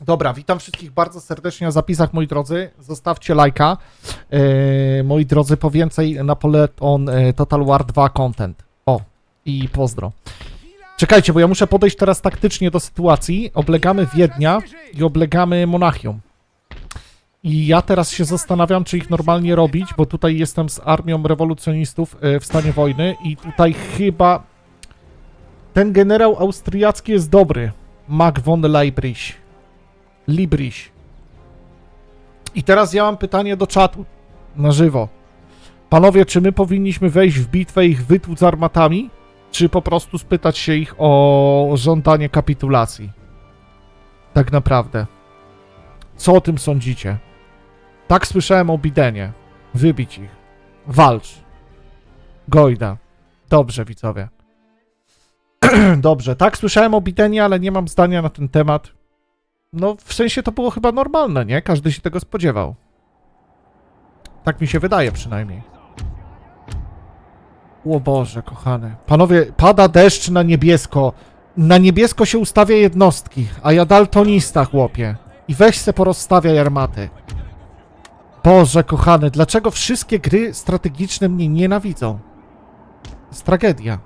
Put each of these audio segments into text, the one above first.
Dobra, witam wszystkich bardzo serdecznie na zapisach, moi drodzy. Zostawcie lajka. E, moi drodzy, po więcej Napoleon e, Total War 2 content. O, i pozdro. Czekajcie, bo ja muszę podejść teraz taktycznie do sytuacji. Oblegamy Wiednia i oblegamy Monachium. I ja teraz się zastanawiam, czy ich normalnie robić, bo tutaj jestem z armią rewolucjonistów e, w stanie wojny i tutaj chyba ten generał austriacki jest dobry. Mac von Leibrich. Librich. I teraz ja mam pytanie do czatu. Na żywo. Panowie, czy my powinniśmy wejść w bitwę ich wytłuc armatami? Czy po prostu spytać się ich o żądanie kapitulacji? Tak naprawdę. Co o tym sądzicie? Tak słyszałem o Bidenie. Wybić ich. Walcz. Gojda. Dobrze, widzowie. Dobrze, tak słyszałem o Bidenie, ale nie mam zdania na ten temat. No, w sensie to było chyba normalne, nie? Każdy się tego spodziewał. Tak mi się wydaje przynajmniej. O Boże, kochany. Panowie, pada deszcz na niebiesko. Na niebiesko się ustawia jednostki, a ja daltonista, chłopie. I weź se porozstawiaj armaty. Boże, kochany, dlaczego wszystkie gry strategiczne mnie nienawidzą? Jest tragedia.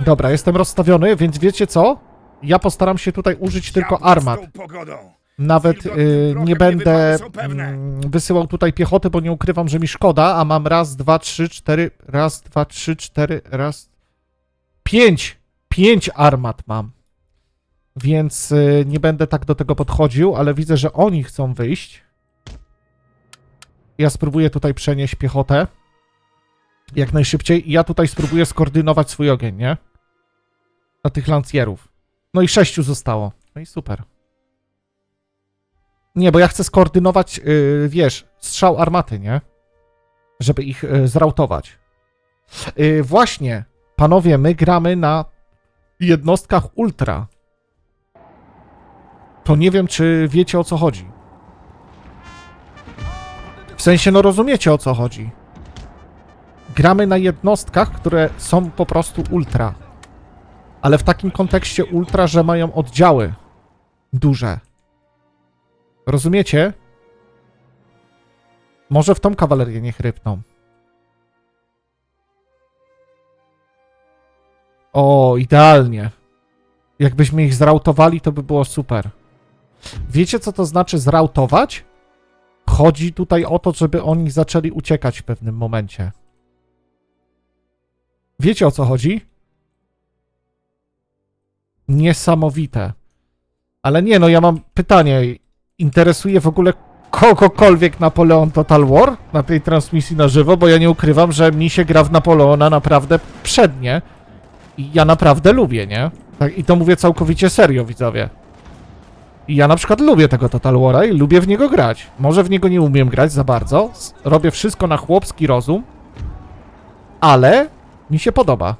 Dobra, jestem rozstawiony, więc wiecie co? Ja postaram się tutaj użyć tylko armat. Nawet y, nie będę mm, wysyłał tutaj piechoty, bo nie ukrywam, że mi szkoda, a mam raz, dwa, trzy, cztery, raz, dwa, trzy, cztery, raz, pięć, pięć armat mam. Więc y, nie będę tak do tego podchodził, ale widzę, że oni chcą wyjść. Ja spróbuję tutaj przenieść piechotę jak najszybciej i ja tutaj spróbuję skoordynować swój ogień, nie? Na tych lancjerów. No i sześciu zostało. No i super. Nie, bo ja chcę skoordynować, yy, wiesz, strzał armaty, nie? Żeby ich yy, zrautować. Yy, właśnie, panowie, my gramy na jednostkach ultra. To nie wiem, czy wiecie o co chodzi. W sensie, no rozumiecie o co chodzi. Gramy na jednostkach, które są po prostu ultra. Ale w takim kontekście ultra, że mają oddziały duże. Rozumiecie? Może w tą kawalerię nie chrypną. O, idealnie. Jakbyśmy ich zrautowali, to by było super. Wiecie, co to znaczy zrautować? Chodzi tutaj o to, żeby oni zaczęli uciekać w pewnym momencie. Wiecie, o co chodzi? Niesamowite. Ale nie, no ja mam pytanie. Interesuje w ogóle kogokolwiek Napoleon Total War na tej transmisji na żywo, bo ja nie ukrywam, że mi się gra w Napoleona naprawdę przednie. I ja naprawdę lubię, nie? Tak, I to mówię całkowicie serio, widzowie. I ja na przykład lubię tego Total War'a i lubię w niego grać. Może w niego nie umiem grać za bardzo. Robię wszystko na chłopski rozum. Ale mi się podoba.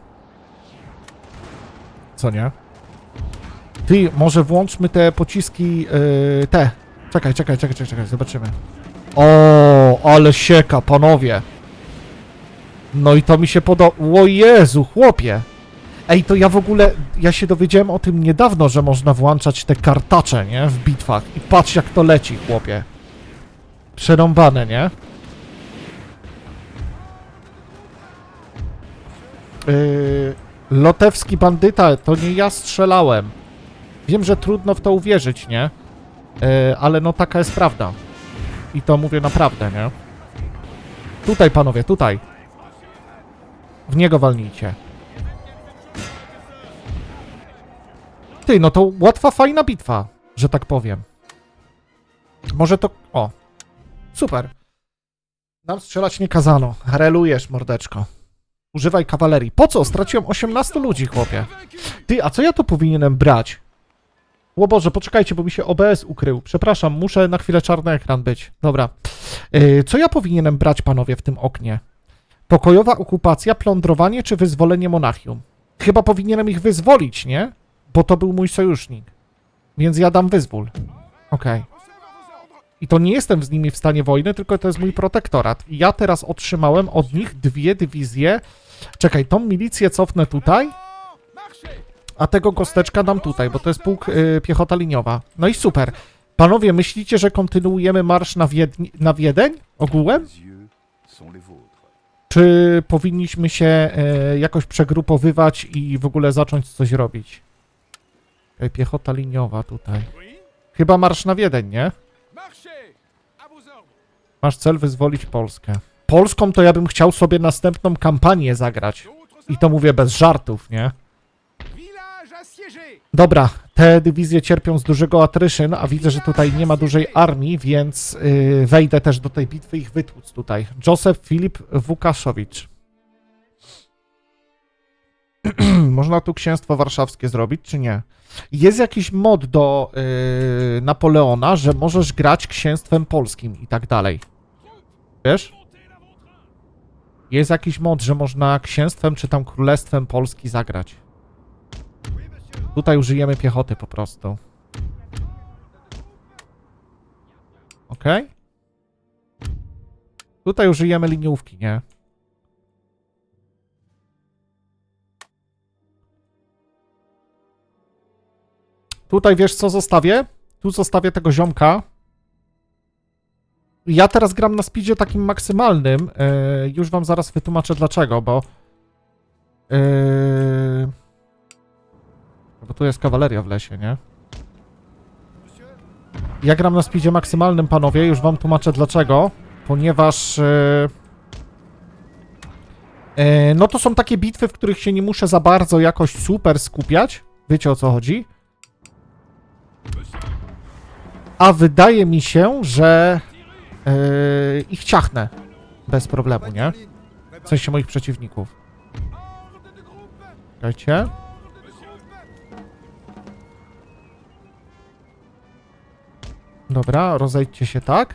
Co nie? Ty, może włączmy te pociski, yy, te. Czekaj, czekaj, czekaj, czekaj, czekaj, zobaczymy. O, ale sieka, panowie. No i to mi się podoba. O Jezu, chłopie. Ej, to ja w ogóle, ja się dowiedziałem o tym niedawno, że można włączać te kartacze, nie? W bitwach. I patrz jak to leci, chłopie. Przerąbane, nie? Yy, Lotewski bandyta, to nie ja strzelałem. Wiem, że trudno w to uwierzyć, nie? Yy, ale no taka jest prawda. I to mówię naprawdę, nie? Tutaj, panowie, tutaj. W niego walnijcie. Ty, no to łatwa, fajna bitwa, że tak powiem. Może to... O. Super. Nam strzelać nie kazano. Relujesz, mordeczko. Używaj kawalerii. Po co? Straciłem 18 ludzi, chłopie. Ty, a co ja tu powinienem brać? O Boże, poczekajcie, bo mi się OBS ukrył. Przepraszam, muszę na chwilę czarny ekran być. Dobra. Yy, co ja powinienem brać, panowie, w tym oknie? Pokojowa okupacja, plądrowanie czy wyzwolenie Monachium? Chyba powinienem ich wyzwolić, nie? Bo to był mój sojusznik. Więc ja dam wyzwól. Okej. I to nie jestem z nimi w stanie wojny, tylko to jest mój protektorat. I ja teraz otrzymałem od nich dwie dywizje. Czekaj, tą milicję cofnę tutaj. A tego gosteczka dam tutaj, bo to jest pułk y, piechota liniowa. No i super. Panowie, myślicie, że kontynuujemy marsz na, na Wiedeń ogółem? Czy powinniśmy się y, jakoś przegrupowywać i w ogóle zacząć coś robić? Ej, Piechota liniowa tutaj. Chyba marsz na Wiedeń, nie? Masz cel wyzwolić Polskę. Polską to ja bym chciał sobie następną kampanię zagrać. I to mówię bez żartów, nie? Dobra, te dywizje cierpią z dużego atryszyn, a widzę, że tutaj nie ma dużej armii, więc yy, wejdę też do tej bitwy ich wytłuc tutaj. Józef Filip Wukaszowicz. Można tu księstwo warszawskie zrobić, czy nie? Jest jakiś mod do yy, Napoleona, że możesz grać księstwem polskim i tak dalej. Wiesz? Jest jakiś mod, że można księstwem czy tam królestwem Polski zagrać. Tutaj użyjemy piechoty po prostu. Ok? Tutaj użyjemy liniówki, nie? Tutaj wiesz co zostawię? Tu zostawię tego ziomka. Ja teraz gram na speedzie takim maksymalnym. Yy, już wam zaraz wytłumaczę dlaczego, bo... Yy... Bo tu jest kawaleria w lesie, nie? Ja gram na speedzie maksymalnym, panowie, już wam tłumaczę dlaczego. Ponieważ... e, no to są takie bitwy, w których się nie muszę za bardzo jakoś super skupiać. Wiecie o co chodzi? A wydaje mi się, że e, ich ciachnę. Bez problemu, nie? W sensie moich przeciwników. Czekajcie. Dobra, rozejdźcie się tak.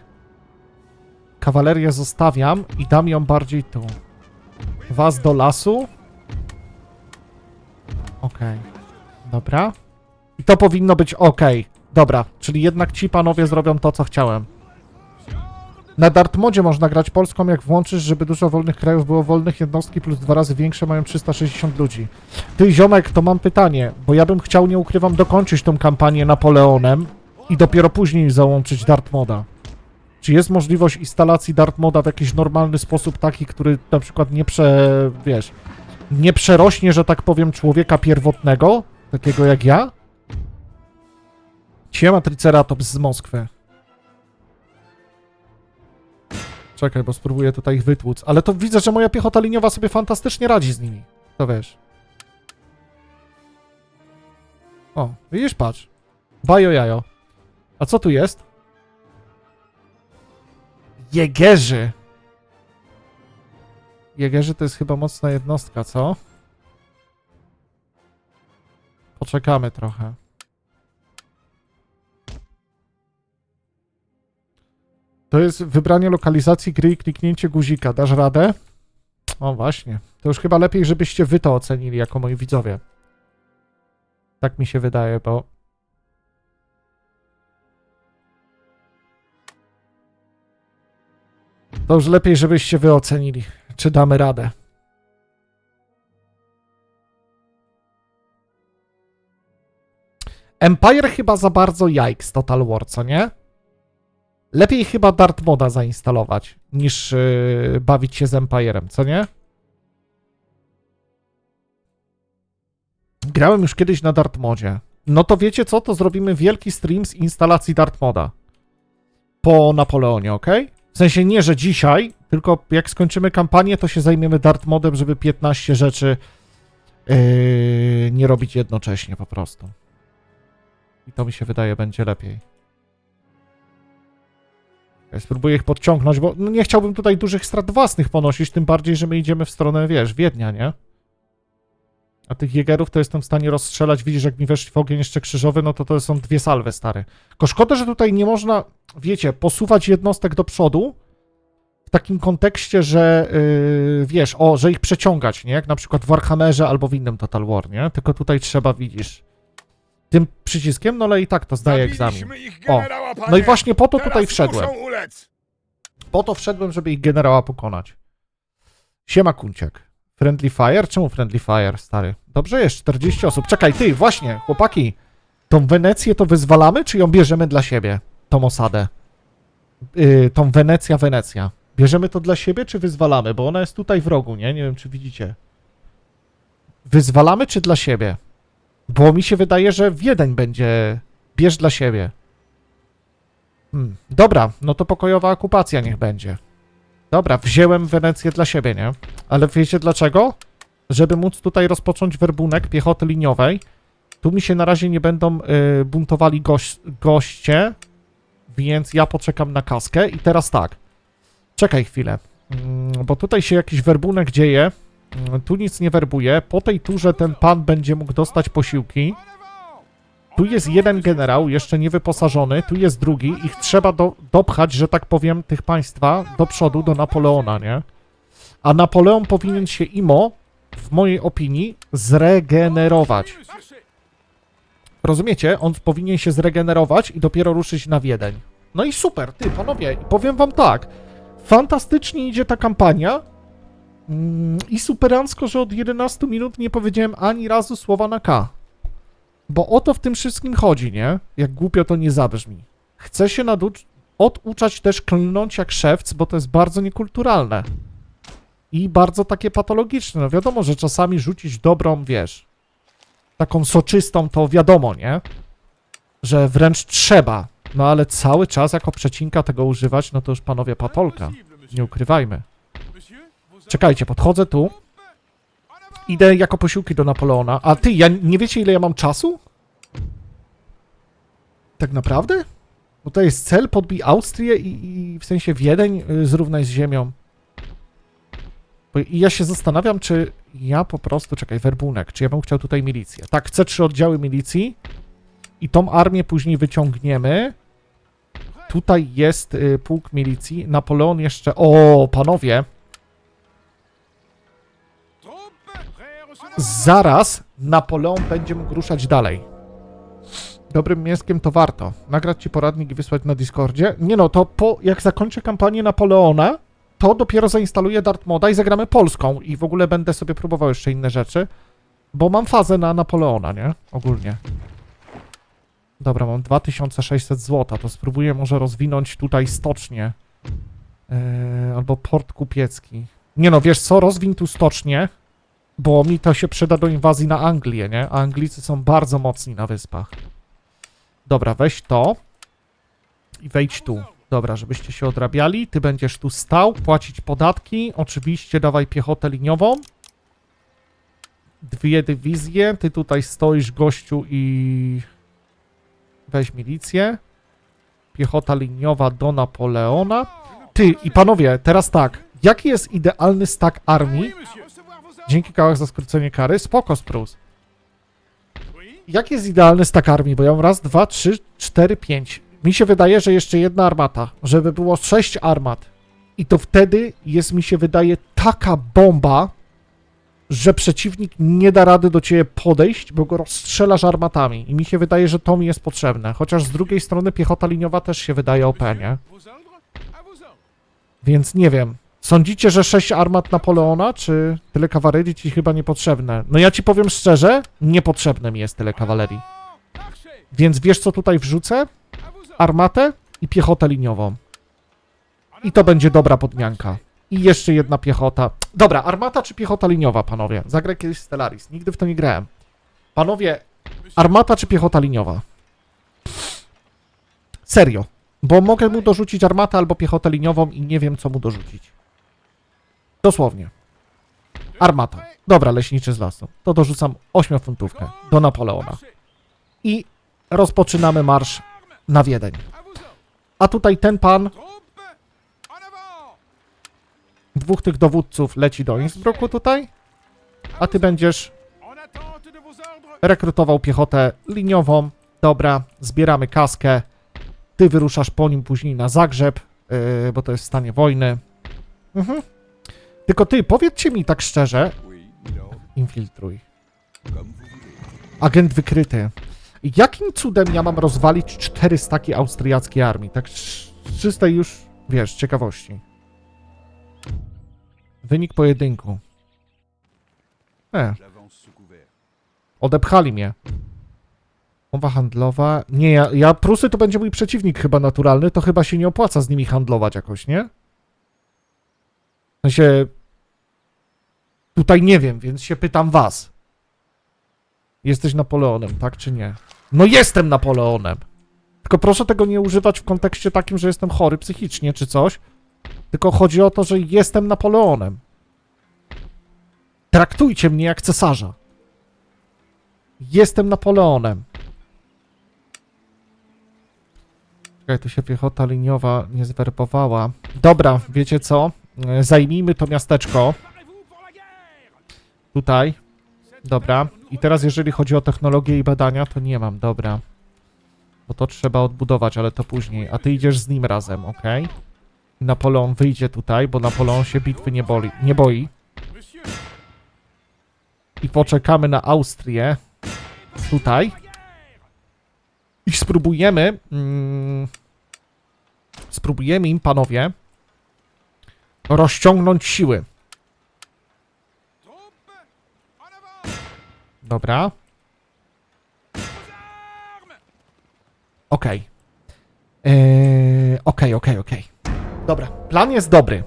Kawalerię zostawiam i dam ją bardziej tu. Was do lasu. Okej. Dobra. I to powinno być ok. Dobra, czyli jednak ci panowie zrobią to, co chciałem. Na Dartmodzie można grać polską, jak włączysz, żeby dużo wolnych krajów było wolnych, jednostki plus dwa razy większe mają 360 ludzi. Ty, ziomek, to mam pytanie, bo ja bym chciał, nie ukrywam, dokończyć tą kampanię Napoleonem i dopiero później załączyć Dartmoda. Czy jest możliwość instalacji Dartmoda w jakiś normalny sposób, taki, który na przykład nie prze... wiesz... nie przerośnie, że tak powiem, człowieka pierwotnego, takiego jak ja? Siema Triceratops z Moskwy. Czekaj, bo spróbuję tutaj ich wytłuc. Ale to widzę, że moja piechota liniowa sobie fantastycznie radzi z nimi. To wiesz. O, widzisz, patrz. Bajo jajo. A co tu jest? Jegerzy. Jegerzy to jest chyba mocna jednostka, co? Poczekamy trochę. To jest wybranie lokalizacji gry i kliknięcie guzika. Dasz radę? O właśnie. To już chyba lepiej, żebyście wy to ocenili jako moi widzowie. Tak mi się wydaje, bo... To już lepiej, żebyście wy ocenili, czy damy radę. Empire chyba za bardzo jajks Total War, co nie? Lepiej chyba Dart Moda zainstalować, niż yy, bawić się z Empirem, co nie? Grałem już kiedyś na Dart Modzie. No to wiecie co? To zrobimy wielki stream z instalacji Dart Moda. Po Napoleonie, ok? W sensie nie, że dzisiaj, tylko jak skończymy kampanię, to się zajmiemy Dart Modem, żeby 15 rzeczy yy, nie robić jednocześnie po prostu. I to mi się wydaje będzie lepiej. Ja spróbuję ich podciągnąć, bo no nie chciałbym tutaj dużych strat własnych ponosić, tym bardziej, że my idziemy w stronę, wiesz, Wiednia, nie? A tych jegerów to jestem w stanie rozstrzelać. Widzisz, jak mi weszli w ogień jeszcze krzyżowy, no to to są dwie salwy, stare. Tylko szkoda, że tutaj nie można, wiecie, posuwać jednostek do przodu w takim kontekście, że yy, wiesz, o, że ich przeciągać, nie? Jak na przykład w Warhammerze albo w innym Total War, nie? Tylko tutaj trzeba, widzisz, tym przyciskiem, no ale i tak to zdaje egzamin. Generała, No i właśnie po to tutaj wszedłem. Po to wszedłem, żeby ich generała pokonać. Siema Kunciak. Friendly Fire? Czemu Friendly Fire, stary? Dobrze jest, 40 osób. Czekaj, ty, właśnie, chłopaki. Tą Wenecję to wyzwalamy, czy ją bierzemy dla siebie? Tą osadę. Yy, tą Wenecja, Wenecja. Bierzemy to dla siebie, czy wyzwalamy? Bo ona jest tutaj w rogu, nie? Nie wiem, czy widzicie. Wyzwalamy, czy dla siebie? Bo mi się wydaje, że Wiedeń będzie... Bierz dla siebie. Hmm. Dobra, no to pokojowa okupacja niech będzie. Dobra, wziąłem Wenecję dla siebie, nie? Ale wiecie dlaczego? Żeby móc tutaj rozpocząć werbunek piechoty liniowej, tu mi się na razie nie będą y, buntowali goś, goście, więc ja poczekam na kaskę i teraz tak. Czekaj chwilę, mm, bo tutaj się jakiś werbunek dzieje, Mm, tu nic nie werbuje, po tej turze ten pan będzie mógł dostać posiłki, tu jest jeden generał, jeszcze nie wyposażony, tu jest drugi. Ich trzeba do, dopchać, że tak powiem, tych państwa do przodu, do Napoleona, nie? A Napoleon powinien się imo, w mojej opinii, zregenerować. Rozumiecie? On powinien się zregenerować i dopiero ruszyć na Wiedeń. No i super, ty, panowie, powiem wam tak. Fantastycznie idzie ta kampania. Mm, I superancko, że od 11 minut nie powiedziałem ani razu słowa na K. Bo o to w tym wszystkim chodzi, nie? Jak głupio to nie zabrzmi. Chcę się naduc- oduczać też klnąć jak szewc, bo to jest bardzo niekulturalne. I bardzo takie patologiczne. No wiadomo, że czasami rzucić dobrą, wiesz, taką soczystą, to wiadomo, nie? Że wręcz trzeba. No ale cały czas jako przecinka tego używać, no to już panowie patolka. Nie ukrywajmy. Czekajcie, podchodzę tu. Idę jako posiłki do Napoleona. A ty, ja nie wiecie ile ja mam czasu? Tak naprawdę? Bo to jest cel, podbij Austrię i, i w sensie Wiedeń y, zrównaj z ziemią. I ja się zastanawiam, czy ja po prostu, czekaj, werbunek, czy ja bym chciał tutaj milicję. Tak, chcę trzy oddziały milicji i tą armię później wyciągniemy. Tutaj jest y, pułk milicji. Napoleon jeszcze... O, panowie! Zaraz Napoleon będzie mógł ruszać dalej. Dobrym mięskiem to warto. Nagrać ci poradnik i wysłać na Discordzie. Nie no, to po, jak zakończę kampanię Napoleona, to dopiero zainstaluję Dart Moda i zagramy Polską. I w ogóle będę sobie próbował jeszcze inne rzeczy. Bo mam fazę na Napoleona, nie? Ogólnie. Dobra, mam 2600 zł. To spróbuję może rozwinąć tutaj stocznie. Yy, albo port kupiecki. Nie no, wiesz co? Rozwin tu stocznie bo mi to się przyda do inwazji na Anglię, nie? A Anglicy są bardzo mocni na wyspach. Dobra, weź to i wejdź tu. Dobra, żebyście się odrabiali. Ty będziesz tu stał, płacić podatki. Oczywiście dawaj piechotę liniową. Dwie dywizje. Ty tutaj stoisz, gościu, i weź milicję. Piechota liniowa do Napoleona. Ty i panowie, teraz tak. Jaki jest idealny stack armii? Dzięki kałach za skrócenie kary. Spoko, Spruce. Oui. Jak jest idealny stack armii? Bo ja mam raz, dwa, trzy, cztery, pięć. Mi się wydaje, że jeszcze jedna armata. Żeby było sześć armat. I to wtedy jest, mi się wydaje, taka bomba, że przeciwnik nie da rady do ciebie podejść, bo go rozstrzelasz armatami. I mi się wydaje, że to mi jest potrzebne. Chociaż z drugiej strony piechota liniowa też się wydaje OP, nie? Więc nie wiem. Sądzicie, że sześć armat Napoleona, czy tyle kawalerii ci chyba niepotrzebne? No ja ci powiem szczerze, niepotrzebne mi jest tyle kawalerii. Więc wiesz co tutaj wrzucę? Armatę i piechotę liniową. I to będzie dobra podmianka. I jeszcze jedna piechota. Dobra, armata czy piechota liniowa, panowie? Zagraj kiedyś Stellaris. Nigdy w to nie grałem. Panowie, armata czy piechota liniowa? Serio. Bo mogę mu dorzucić armatę albo piechotę liniową i nie wiem, co mu dorzucić. Dosłownie. Armata. Dobra, leśniczy z lasu. To dorzucam ośmiofuntówkę do Napoleona. I rozpoczynamy marsz na Wiedeń. A tutaj ten pan, dwóch tych dowódców leci do Innsbrucku tutaj, a ty będziesz rekrutował piechotę liniową. Dobra, zbieramy kaskę. Ty wyruszasz po nim później na Zagrzeb, yy, bo to jest w stanie wojny. Mhm. Tylko ty, powiedzcie mi tak szczerze, infiltruj. Agent wykryty. Jakim cudem ja mam rozwalić cztery staki austriackiej armii? Tak z czystej już, wiesz, ciekawości. Wynik pojedynku. E, odepchali mnie. Umowa handlowa. Nie, ja, ja Prusy to będzie mój przeciwnik chyba naturalny, to chyba się nie opłaca z nimi handlować jakoś, nie? W sensie... Tutaj nie wiem, więc się pytam was. Jesteś Napoleonem, tak czy nie? No jestem Napoleonem! Tylko proszę tego nie używać w kontekście takim, że jestem chory psychicznie czy coś. Tylko chodzi o to, że jestem Napoleonem. Traktujcie mnie jak cesarza. Jestem Napoleonem. Czekaj, tu się piechota liniowa nie zwerbowała. Dobra, wiecie co? E, Zajmijmy to miasteczko. Tutaj. Dobra. I teraz jeżeli chodzi o technologię i badania, to nie mam. Dobra. Bo to trzeba odbudować, ale to później. A ty idziesz z nim razem, ok? Napoleon wyjdzie tutaj, bo Napoleon się bitwy nie, boli, nie boi. I poczekamy na Austrię. Tutaj. I spróbujemy. Mm, spróbujemy im, panowie, rozciągnąć siły. Dobra. Okej. Eee, Okej, okej, okej. Dobra. Plan jest dobry.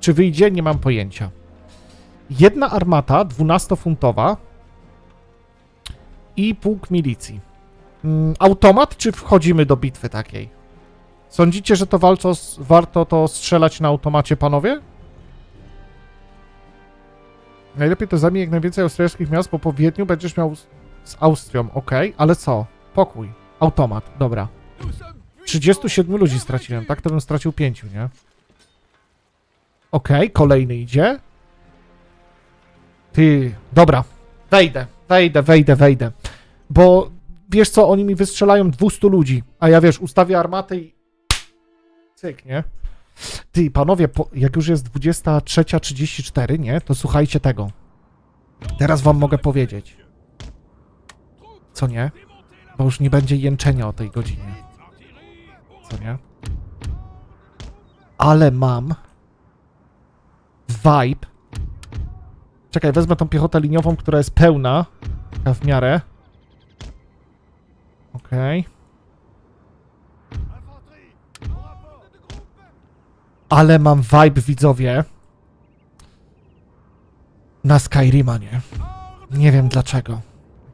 Czy wyjdzie? Nie mam pojęcia. Jedna armata, 12-funtowa i pułk milicji. Mm, automat, czy wchodzimy do bitwy takiej? Sądzicie, że to walco, warto to strzelać na automacie, panowie? Najlepiej to zajmie jak najwięcej austriackich miast, bo po Wiedniu będziesz miał z, Austrią, okej, ale co? Pokój. Automat, dobra. Nous sommes 37 ludzi straciłem, tak? To bym stracił 5, nie? Okej, kolejny idzie. Ty, dobra. Wejdę, wejdę, wejdę, wejdę. Bo wiesz co, oni mi wystrzelają 200 ludzi, a ja wiesz, ustawię armatę i. Cyk, nie? Ty, panowie, po, jak już jest 23.34, nie? To słuchajcie tego. Teraz wam mogę powiedzieć. Co nie? Bo już nie będzie jęczenia o tej godzinie. Co nie? Ale mam vibe. Czekaj, wezmę tą piechotę liniową, która jest pełna. Taka w miarę. Okej. Ale mam vibe, widzowie. Na Skyrima, nie? Nie wiem dlaczego.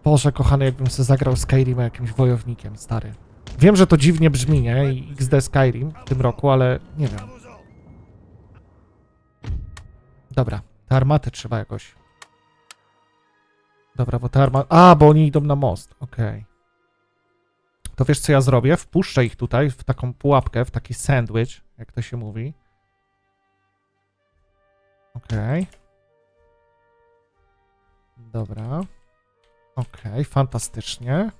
Boże, kochany, jakbym sobie zagrał Skyrima jakimś wojownikiem, stary. Wiem, że to dziwnie brzmi, nie? I XD Skyrim w tym roku, ale nie wiem. Dobra, te armaty trzeba jakoś. Dobra, bo te armaty... A, bo oni idą na most, okej. To wiesz, co ja zrobię? Wpuszczę ich tutaj w taką pułapkę, w taki sandwich, jak to się mówi. Okej. Dobra. Okej, fantastycznie.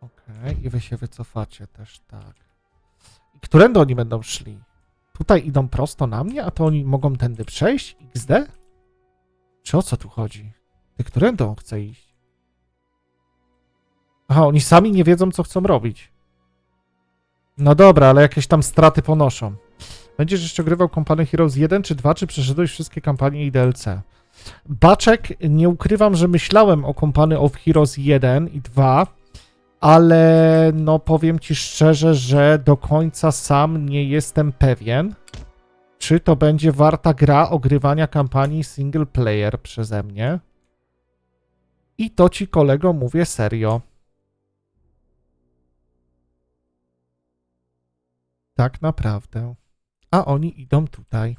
Okej, i wy się wycofacie też, tak. I którędy oni będą szli? Tutaj idą prosto na mnie, a to oni mogą tędy przejść? XD? Czy o co tu chodzi? Ty, którędy on chce iść? Aha, oni sami nie wiedzą, co chcą robić. No dobra, ale jakieś tam straty ponoszą. Będziesz jeszcze grywał Company Heroes 1 czy 2, czy przeszedłeś wszystkie kampanie i DLC? Baczek, nie ukrywam, że myślałem o Company of Heroes 1 i 2, ale no powiem ci szczerze, że do końca sam nie jestem pewien, czy to będzie warta gra ogrywania kampanii single player przeze mnie. I to ci kolego mówię serio. Tak naprawdę. A oni idą tutaj.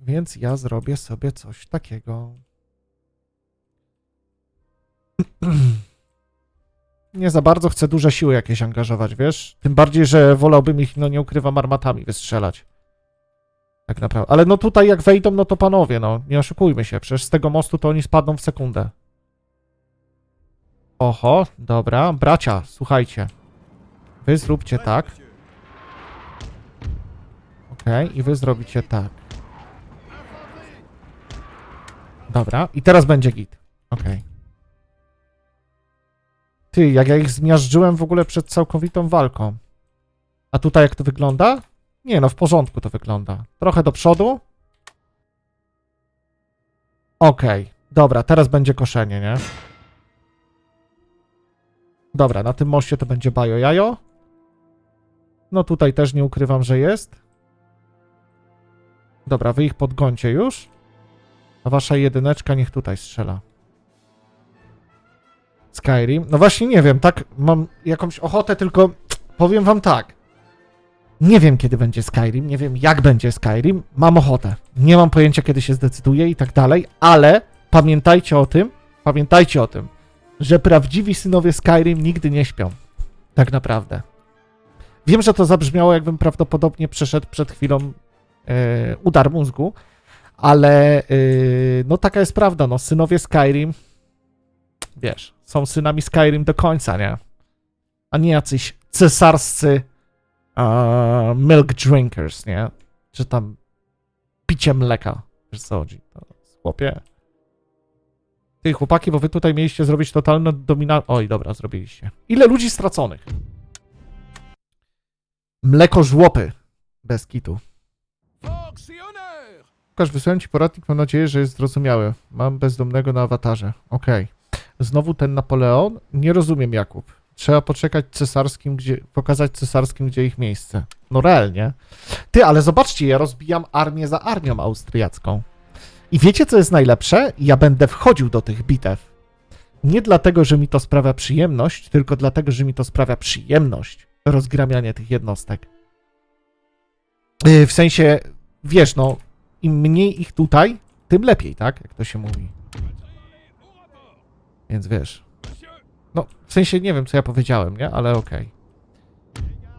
Więc ja zrobię sobie coś takiego. Nie za bardzo chcę duże siły jakieś angażować, wiesz? Tym bardziej, że wolałbym ich, no nie ukrywam, armatami wystrzelać. Tak naprawdę. Ale no tutaj jak wejdą, no to panowie, no nie oszukujmy się. Przecież z tego mostu to oni spadną w sekundę. Oho, dobra. Bracia, słuchajcie. Wy zróbcie tak. I wy zrobicie tak. Dobra, i teraz będzie git. Okej. Ty, jak ja ich zmiażdżyłem w ogóle przed całkowitą walką. A tutaj jak to wygląda? Nie no, w porządku to wygląda. Trochę do przodu. Okej, dobra, teraz będzie koszenie, nie? Dobra, na tym moście to będzie bajo jajo. No tutaj też nie ukrywam, że jest. Dobra, wy ich podgońcie już. A wasza jedyneczka niech tutaj strzela. Skyrim. No właśnie nie wiem, tak mam jakąś ochotę, tylko powiem wam tak. Nie wiem, kiedy będzie Skyrim, nie wiem, jak będzie Skyrim. Mam ochotę. Nie mam pojęcia, kiedy się zdecyduje i tak dalej, ale pamiętajcie o tym, pamiętajcie o tym, że prawdziwi synowie Skyrim nigdy nie śpią. Tak naprawdę. Wiem, że to zabrzmiało, jakbym prawdopodobnie przeszedł przed chwilą udar mózgu, ale e, no taka jest prawda, no synowie Skyrim, wiesz, są synami Skyrim do końca, nie? A nie jacyś cesarscy a, milk drinkers, nie? Czy tam picie mleka. Wiesz co chodzi? Jest chłopie. Ty chłopaki, bo wy tutaj mieliście zrobić totalne domina... Oj, dobra, zrobiliście. Ile ludzi straconych? Mleko żłopy. Bez kitu. Łukasz, wysłałem ci poradnik, mam nadzieję, że jest zrozumiały. Mam bezdomnego na awatarze. Okej. Znowu ten Napoleon? Nie rozumiem, Jakub. Trzeba poczekać cesarskim, gdzie, pokazać cesarskim, gdzie ich miejsce. No realnie. Ty, ale zobaczcie, ja rozbijam armię za armią austriacką. I wiecie, co jest najlepsze? Ja będę wchodził do tych bitew. Nie dlatego, że mi to sprawia przyjemność, tylko dlatego, że mi to sprawia przyjemność rozgramianie tych jednostek. Yy, W sensie, wiesz, no, im mniej ich tutaj, tym lepiej, tak? Jak to się mówi. Więc wiesz. No, w sensie nie wiem, co ja powiedziałem, nie? Ale okej.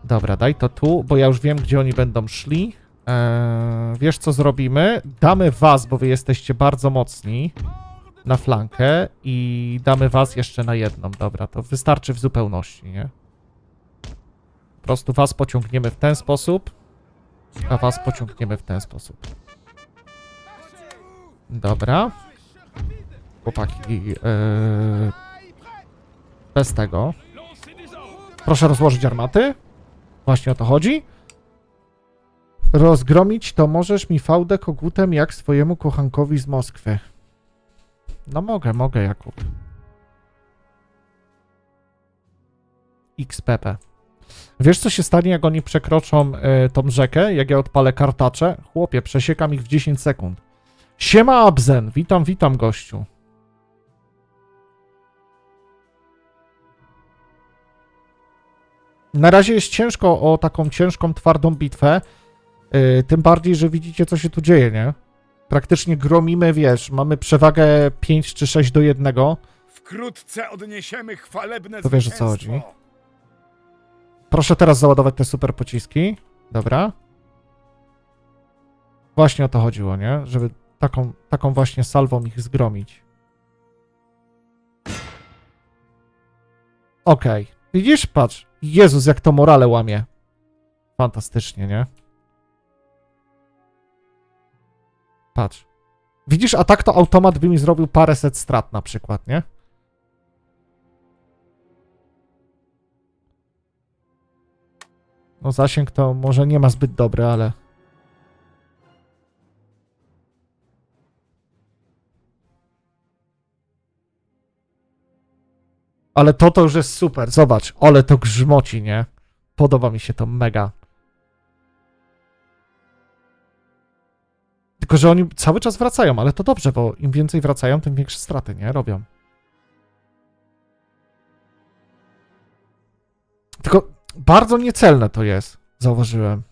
Dobra, daj to tu, bo ja już wiem, gdzie oni będą szli. Eee, wiesz, co zrobimy? Damy was, bo wy jesteście bardzo mocni, na flankę i damy was jeszcze na jedną. Dobra, to wystarczy w zupełności, nie? Po prostu was pociągniemy w ten sposób, a was pociągniemy w ten sposób. Dobra. Chłopaki, eee, bez tego. Proszę rozłożyć armaty. Właśnie o to chodzi. Rozgromić to możesz mi fałdę kogutem jak swojemu kochankowi z Moskwy. No mogę, mogę, Jakub. XPP. Wiesz, co się stanie, jak oni przekroczą y, tą rzekę, jak ja odpalę kartacze? Chłopie, przesiekam ich w 10 sekund. Siema, Abzen. Witam, witam, gościu. Na razie jest ciężko o taką ciężką, twardą bitwę. Yy, tym bardziej, że widzicie, co się tu dzieje, nie? Praktycznie gromimy, wiesz, mamy przewagę 5 czy 6 do 1. Wkrótce odniesiemy chwalebne To wiesz, o co zwycięstwo. Proszę teraz załadować te super pociski. Dobra. Właśnie o to chodziło, nie? Żeby taką, taką właśnie salwą ich zgromić. Okej. Widzisz? Patrz. Jezus, jak to morale łamie. Fantastycznie, nie? Patrz. Widzisz, a tak to automat by mi zrobił paręset strat na przykład, nie? No zasięg to może nie ma zbyt dobry, ale... Ale to to już jest super, zobacz, ale to grzmoci, nie? Podoba mi się to mega. Tylko, że oni cały czas wracają, ale to dobrze, bo im więcej wracają, tym większe straty, nie? Robią. Tylko bardzo niecelne to jest, zauważyłem.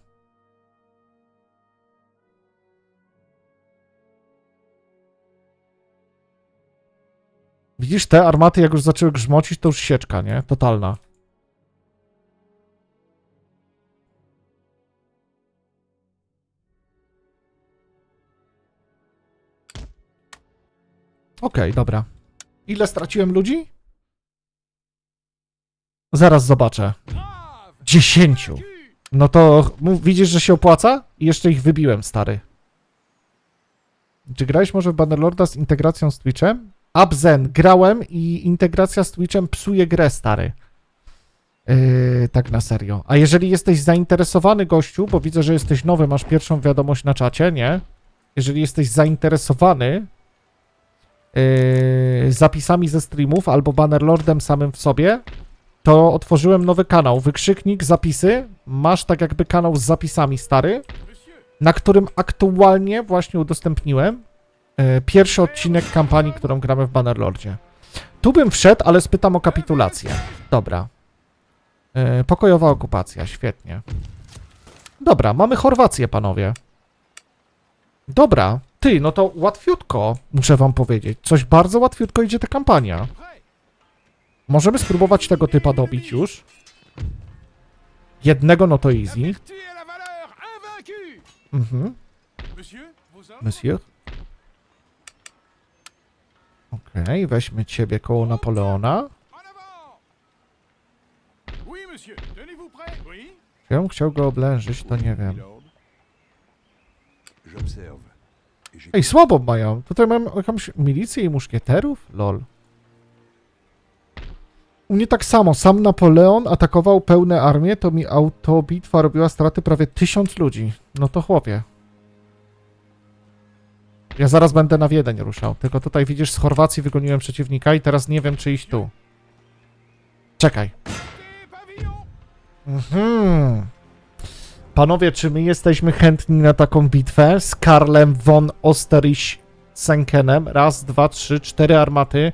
Widzisz, te armaty jak już zaczęły grzmocić, to już sieczka, nie? Totalna. Okej, dobra. Ile straciłem ludzi? Zaraz zobaczę. Dziesięciu. No to mów- widzisz, że się opłaca? I jeszcze ich wybiłem, stary. Czy grałeś może w Bannerlorda z integracją z Twitchem? Abzen, grałem i integracja z Twitchem psuje grę, stary. Yy, tak na serio. A jeżeli jesteś zainteresowany, gościu, bo widzę, że jesteś nowy, masz pierwszą wiadomość na czacie, nie? Jeżeli jesteś zainteresowany yy, zapisami ze streamów albo Bannerlordem samym w sobie, to otworzyłem nowy kanał. Wykrzyknik, zapisy. Masz tak jakby kanał z zapisami stary, na którym aktualnie właśnie udostępniłem yy, pierwszy odcinek kampanii, którą gramy w Bannerlordzie. Tu bym wszedł, ale spytam o kapitulację. Dobra. Yy, pokojowa okupacja, świetnie. Dobra, mamy Chorwację, panowie. Dobra, ty, no to łatwiutko, muszę wam powiedzieć. Coś bardzo łatwiutko idzie ta kampania. Możemy spróbować tego typa dobić już. Jednego, no to easy. Mhm. Monsieur. Okej, weźmy ciebie koło Napoleona. Ja bym chciał go oblężyć, to nie wiem. Ej, słabo mają. Tutaj mam jakąś milicję i muszkieterów? Lol. U mnie tak samo. Sam Napoleon atakował pełne armię, to mi autobitwa robiła straty prawie tysiąc ludzi. No to chłopie. Ja zaraz będę na Wiedeń ruszał. Tylko tutaj widzisz, z Chorwacji wygoniłem przeciwnika i teraz nie wiem, czy iść tu. Czekaj. Mhm. Panowie, czy my jesteśmy chętni na taką bitwę z Karlem von Osterich Senkenem? Raz, dwa, trzy, cztery armaty.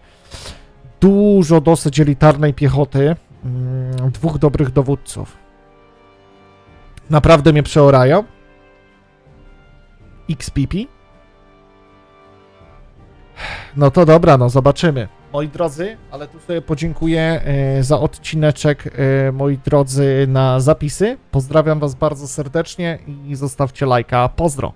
Dużo dosyć elitarnej piechoty. Mm, dwóch dobrych dowódców. Naprawdę mnie przeorają. XPP? No to dobra, no zobaczymy. Moi drodzy, ale tu sobie podziękuję e, za odcineczek, e, moi drodzy, na zapisy. Pozdrawiam Was bardzo serdecznie i zostawcie lajka. Pozdro.